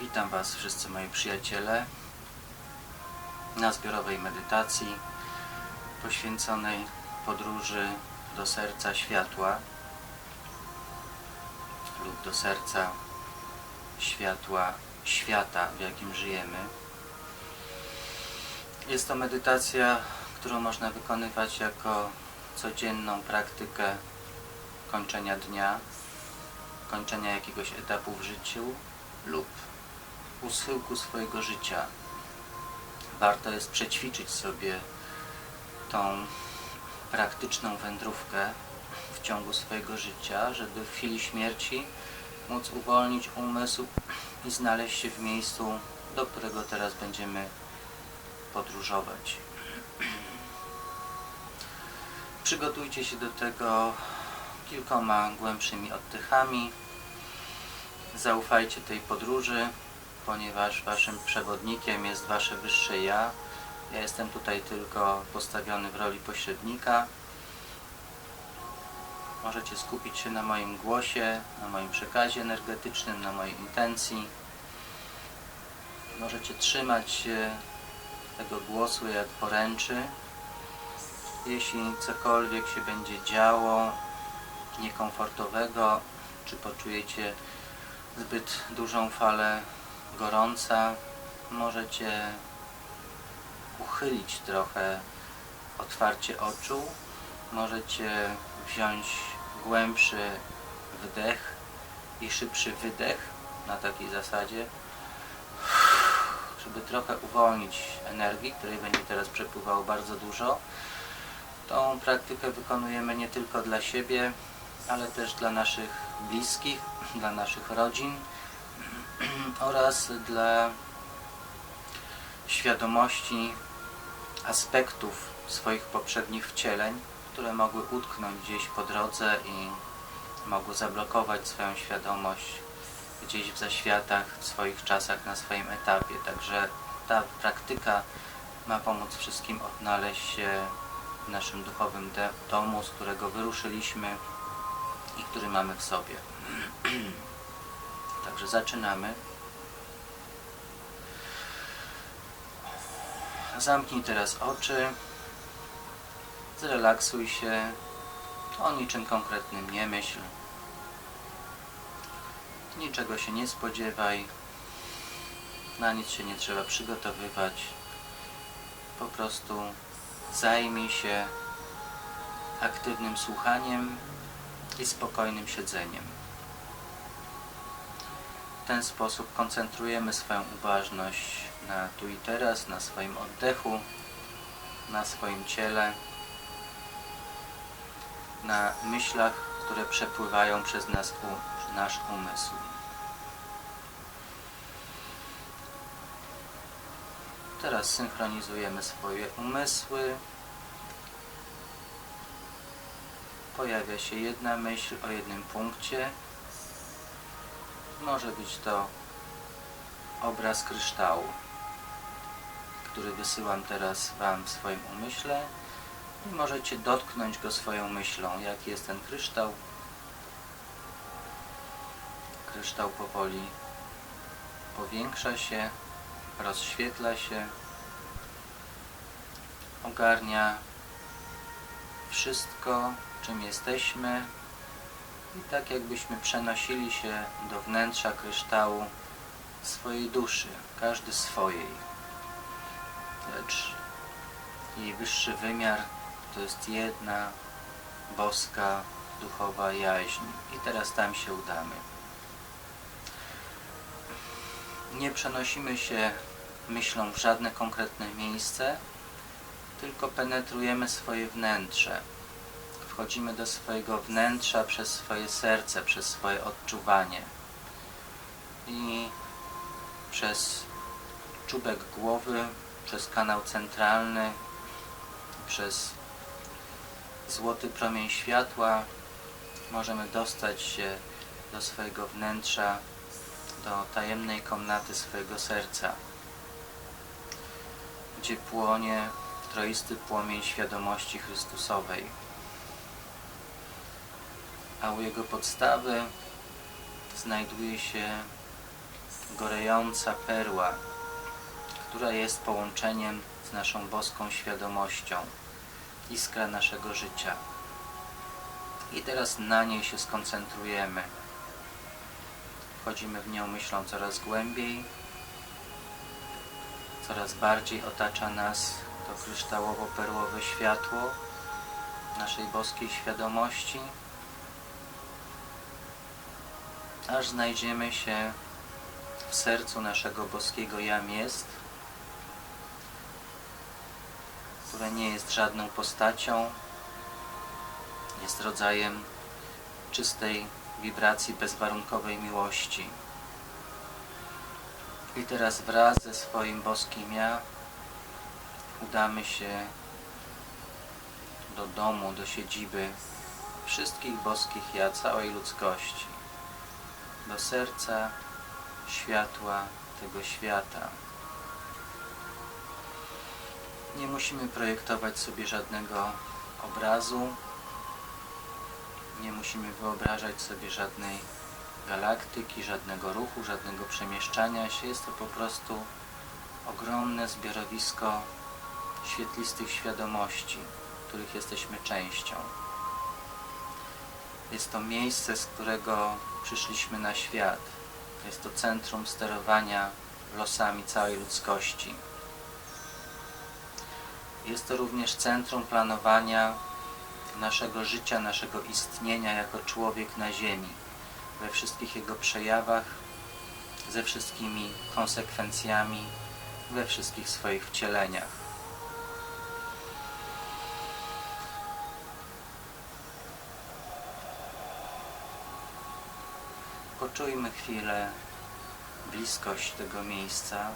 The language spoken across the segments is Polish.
Witam Was wszyscy moi przyjaciele na zbiorowej medytacji poświęconej podróży do serca światła lub do serca światła świata, w jakim żyjemy. Jest to medytacja, którą można wykonywać jako codzienną praktykę kończenia dnia, kończenia jakiegoś etapu w życiu lub u schyłku swojego życia. Warto jest przećwiczyć sobie tą praktyczną wędrówkę w ciągu swojego życia, żeby w chwili śmierci móc uwolnić umysł i znaleźć się w miejscu, do którego teraz będziemy podróżować. Przygotujcie się do tego kilkoma głębszymi oddechami. Zaufajcie tej podróży, ponieważ waszym przewodnikiem jest wasze wyższe ja. Ja jestem tutaj tylko postawiony w roli pośrednika. Możecie skupić się na moim głosie, na moim przekazie energetycznym, na mojej intencji. Możecie trzymać się tego głosu jak poręczy. Jeśli cokolwiek się będzie działo niekomfortowego, czy poczujecie zbyt dużą falę gorąca, możecie uchylić trochę otwarcie oczu, możecie wziąć głębszy wdech i szybszy wydech na takiej zasadzie, żeby trochę uwolnić energii, której będzie teraz przepływało bardzo dużo. Tą praktykę wykonujemy nie tylko dla siebie, ale też dla naszych bliskich, dla naszych rodzin oraz dla świadomości aspektów swoich poprzednich wcieleń, które mogły utknąć gdzieś po drodze i mogły zablokować swoją świadomość gdzieś w zaświatach, w swoich czasach, na swoim etapie. Także ta praktyka ma pomóc wszystkim odnaleźć się w naszym duchowym domu, z którego wyruszyliśmy i który mamy w sobie. Także zaczynamy. Zamknij teraz oczy. Zrelaksuj się. O niczym konkretnym nie myśl. Niczego się nie spodziewaj. Na nic się nie trzeba przygotowywać. Po prostu zajmij się aktywnym słuchaniem i spokojnym siedzeniem. W ten sposób koncentrujemy swoją uważność na tu i teraz, na swoim oddechu, na swoim ciele, na myślach, które przepływają przez nas, u, nasz umysł. Teraz synchronizujemy swoje umysły. Pojawia się jedna myśl o jednym punkcie. Może być to obraz kryształu, który wysyłam teraz Wam w swoim umyśle i możecie dotknąć go swoją myślą. Jaki jest ten kryształ? Kryształ powoli powiększa się, rozświetla się, ogarnia wszystko, czym jesteśmy i tak jakbyśmy przenosili się do wnętrza kryształu swojej duszy, każdy swojej. Lecz jej wyższy wymiar to jest jedna boska, duchowa jaźń. I teraz tam się udamy. Nie przenosimy się myślą w żadne konkretne miejsce, tylko penetrujemy swoje wnętrze. Wchodzimy do swojego wnętrza przez swoje serce, przez swoje odczuwanie. I przez czubek głowy, przez kanał centralny, przez złoty promień światła możemy dostać się do swojego wnętrza, do tajemnej komnaty swojego serca, gdzie płonie troisty płomień świadomości Chrystusowej. A u jego podstawy znajduje się gorejąca perła, która jest połączeniem z naszą boską świadomością, iskra naszego życia. I teraz na niej się skoncentrujemy. Wchodzimy w nią myślą coraz głębiej, coraz bardziej otacza nas to kryształowo-perłowe światło naszej boskiej świadomości, aż znajdziemy się w sercu naszego boskiego Jam jest, które nie jest żadną postacią, jest rodzajem czystej wibracji bezwarunkowej miłości. I teraz wraz ze swoim boskim ja udamy się do domu, do siedziby wszystkich boskich ja, całej ludzkości, do serca światła tego świata. Nie musimy projektować sobie żadnego obrazu, nie musimy wyobrażać sobie żadnej galaktyki, żadnego ruchu, żadnego przemieszczania się. Jest to po prostu ogromne zbiorowisko świetlistych świadomości, których jesteśmy częścią. Jest to miejsce, z którego przyszliśmy na świat. Jest to centrum sterowania losami całej ludzkości. Jest to również centrum planowania naszego życia, naszego istnienia jako człowiek na Ziemi, we wszystkich jego przejawach, ze wszystkimi konsekwencjami, we wszystkich swoich wcieleniach. Poczujmy chwilę bliskość tego miejsca,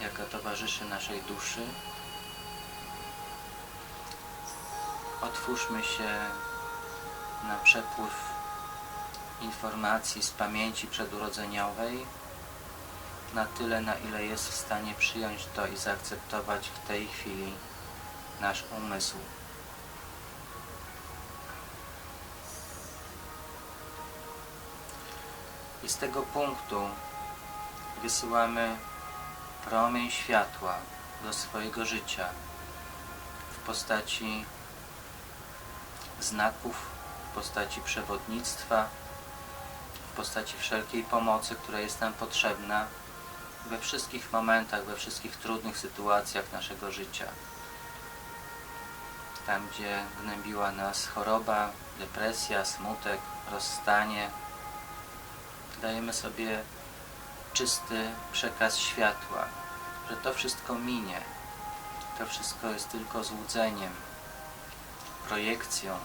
jaka towarzyszy naszej duszy. Otwórzmy się na przepływ informacji z pamięci przedurodzeniowej na tyle, na ile jest w stanie przyjąć to i zaakceptować w tej chwili nasz umysł. I z tego punktu wysyłamy promień światła do swojego życia w postaci znaków, w postaci przewodnictwa, w postaci wszelkiej pomocy, która jest nam potrzebna we wszystkich momentach, we wszystkich trudnych sytuacjach naszego życia. Tam, gdzie gnębiła nas choroba, depresja, smutek, rozstanie, dajemy sobie czysty przekaz światła, że to wszystko minie, to wszystko jest tylko złudzeniem, projekcją.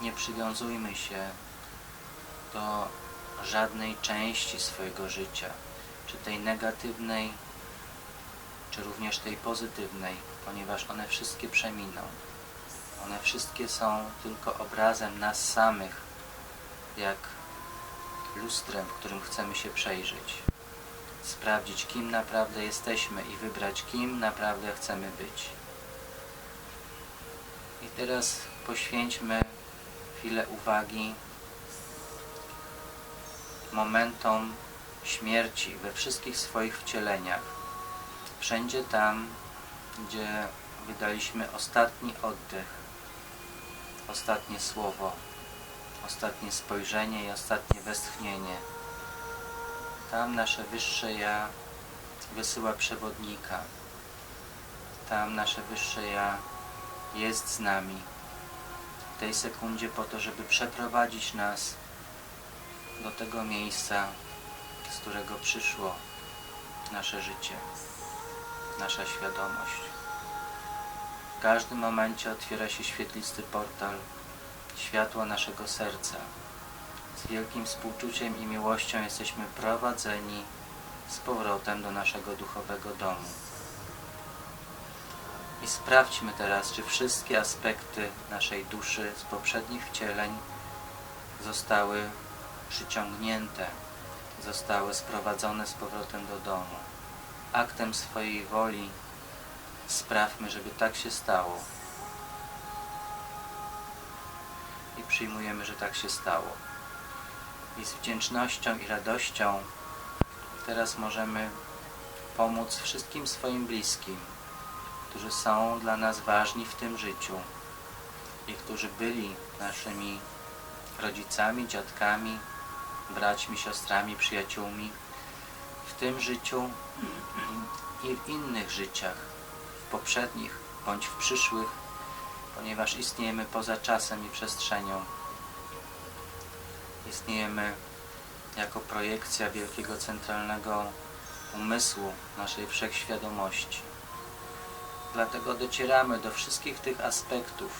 Nie przywiązujmy się do żadnej części swojego życia, czy tej negatywnej, czy również tej pozytywnej, ponieważ one wszystkie przeminą. One wszystkie są tylko obrazem nas samych, jak lustrem, w którym chcemy się przejrzeć. Sprawdzić, kim naprawdę jesteśmy i wybrać, kim naprawdę chcemy być. I teraz poświęćmy chwilę uwagi momentom śmierci we wszystkich swoich wcieleniach. Wszędzie tam, gdzie wydaliśmy ostatni oddech, ostatnie słowo, ostatnie spojrzenie i ostatnie westchnienie. Tam nasze wyższe ja wysyła przewodnika. Tam nasze wyższe ja jest z nami w tej sekundzie po to, żeby przeprowadzić nas do tego miejsca, z którego przyszło nasze życie, nasza świadomość. W każdym momencie otwiera się świetlisty portal światła naszego serca. Z wielkim współczuciem i miłością jesteśmy prowadzeni z powrotem do naszego duchowego domu. I sprawdźmy teraz, czy wszystkie aspekty naszej duszy z poprzednich wcieleń zostały przyciągnięte, zostały sprowadzone z powrotem do domu. Aktem swojej woli sprawmy, żeby tak się stało. I przyjmujemy, że tak się stało. I z wdzięcznością i radością teraz możemy pomóc wszystkim swoim bliskim, którzy są dla nas ważni w tym życiu i którzy byli naszymi rodzicami, dziadkami, braćmi, siostrami, przyjaciółmi w tym życiu i w innych życiach, w poprzednich bądź w przyszłych, ponieważ istniejemy poza czasem i przestrzenią. Istniejemy jako projekcja wielkiego centralnego umysłu naszej wszechświadomości. Dlatego docieramy do wszystkich tych aspektów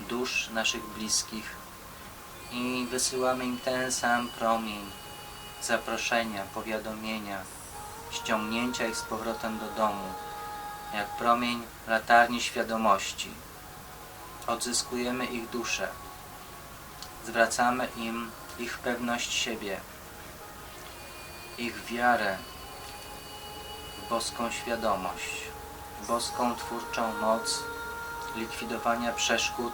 dusz naszych bliskich i wysyłamy im ten sam promień zaproszenia, powiadomienia, ściągnięcia ich z powrotem do domu, jak promień latarni świadomości. Odzyskujemy ich duszę, zwracamy im ich pewność siebie, ich wiarę w boską świadomość, boską twórczą moc likwidowania przeszkód,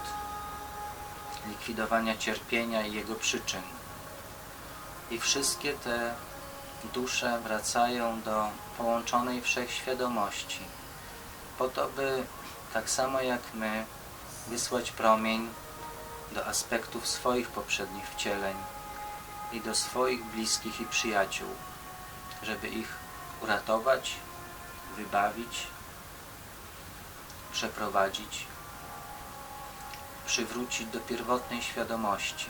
likwidowania cierpienia i jego przyczyn. I wszystkie te dusze wracają do połączonej wszechświadomości, po to, by tak samo jak my wysłać promień do aspektów swoich poprzednich wcieleń i do swoich bliskich i przyjaciół, żeby ich uratować, wybawić, przeprowadzić, przywrócić do pierwotnej świadomości,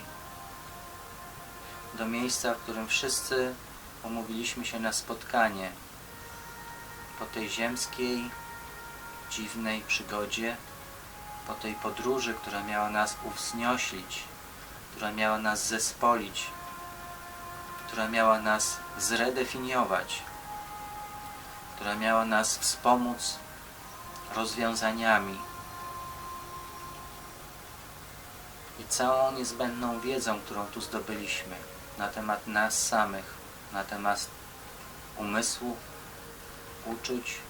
do miejsca, w którym wszyscy umówiliśmy się na spotkanie po tej ziemskiej, dziwnej przygodzie, po tej podróży, która miała nas uwznosić, która miała nas zespolić, która miała nas zredefiniować, która miała nas wspomóc rozwiązaniami i całą niezbędną wiedzą, którą tu zdobyliśmy na temat nas samych, na temat umysłu, uczuć,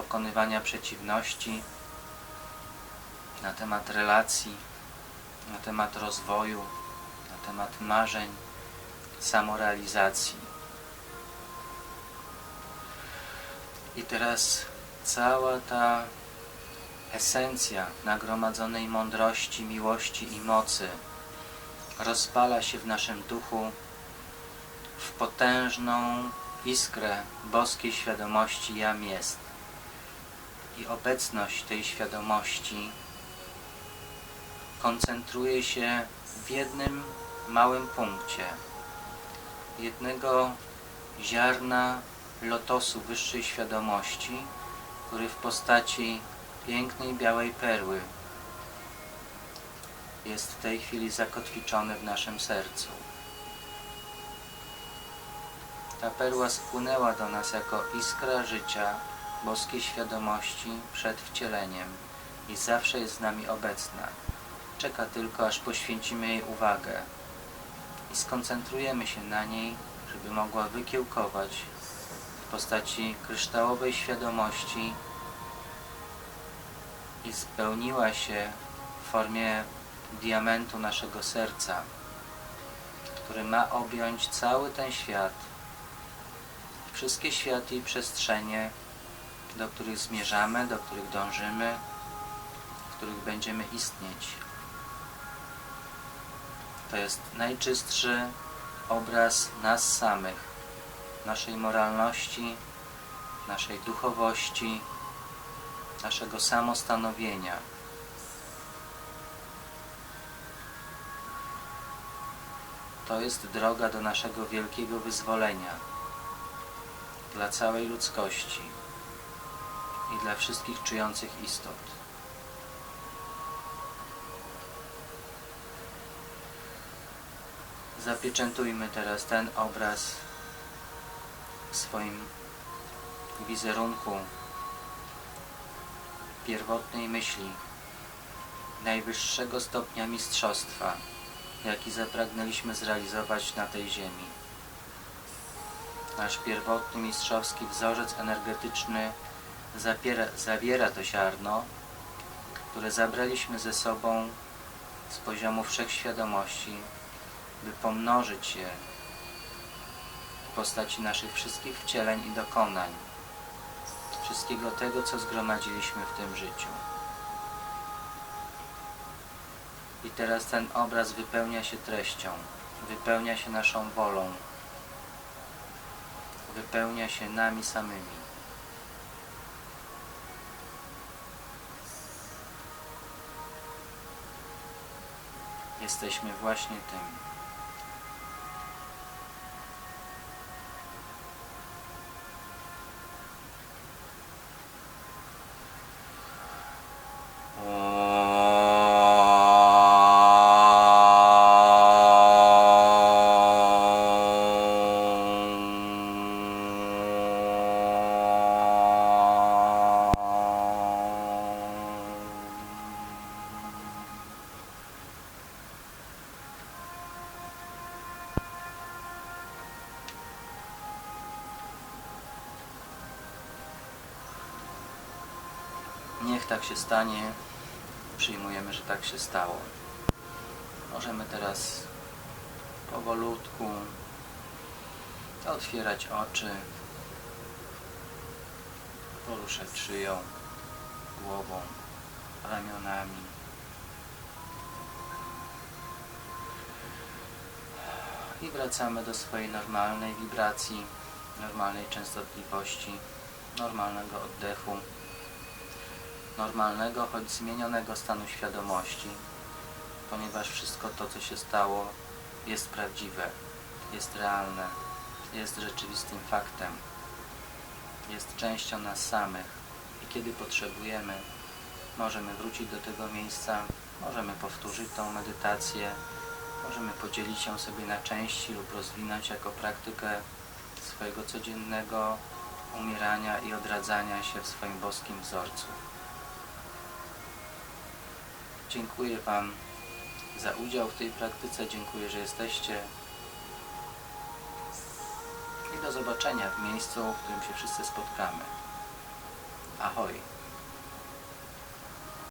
pokonywania przeciwności, na temat relacji, na temat rozwoju, na temat marzeń, samorealizacji. I teraz cała ta esencja nagromadzonej mądrości, miłości i mocy rozpala się w naszym duchu w potężną iskrę boskiej świadomości Jam jest. I obecność tej świadomości koncentruje się w jednym małym punkcie, jednego ziarna lotosu wyższej świadomości, który w postaci pięknej białej perły jest w tej chwili zakotwiczony w naszym sercu. Ta perła spłynęła do nas jako iskra życia boskiej świadomości przed wcieleniem i zawsze jest z nami obecna. Czeka tylko, aż poświęcimy jej uwagę i skoncentrujemy się na niej, żeby mogła wykiełkować w postaci kryształowej świadomości i spełniła się w formie diamentu naszego serca, który ma objąć cały ten świat, wszystkie światy i przestrzenie, do których zmierzamy, do których dążymy, w których będziemy istnieć. To jest najczystszy obraz nas samych, naszej moralności, naszej duchowości, naszego samostanowienia. To jest droga do naszego wielkiego wyzwolenia dla całej ludzkości i dla wszystkich czujących istot. Zapieczętujmy teraz ten obraz w swoim wizerunku pierwotnej myśli, najwyższego stopnia mistrzostwa, jaki zapragnęliśmy zrealizować na tej ziemi. Nasz pierwotny mistrzowski wzorzec energetyczny zapiera, zawiera to ziarno, które zabraliśmy ze sobą z poziomu wszechświadomości by pomnożyć je w postaci naszych wszystkich wcieleń i dokonań, wszystkiego tego, co zgromadziliśmy w tym życiu. I teraz ten obraz wypełnia się treścią, wypełnia się naszą wolą, wypełnia się nami samymi. Jesteśmy właśnie tym. Tak się stanie. Przyjmujemy, że tak się stało. Możemy teraz powolutku otwierać oczy, poruszać szyją, głową, ramionami. I wracamy do swojej normalnej wibracji, normalnej częstotliwości, normalnego oddechu normalnego, choć zmienionego stanu świadomości, ponieważ wszystko to, co się stało, jest prawdziwe, jest realne, jest rzeczywistym faktem, jest częścią nas samych i kiedy potrzebujemy, możemy wrócić do tego miejsca, możemy powtórzyć tą medytację, możemy podzielić ją sobie na części lub rozwinąć jako praktykę swojego codziennego umierania i odradzania się w swoim boskim wzorcu. Dziękuję Wam za udział w tej praktyce. Dziękuję, że jesteście. I do zobaczenia w miejscu, w którym się wszyscy spotkamy. Ahoj!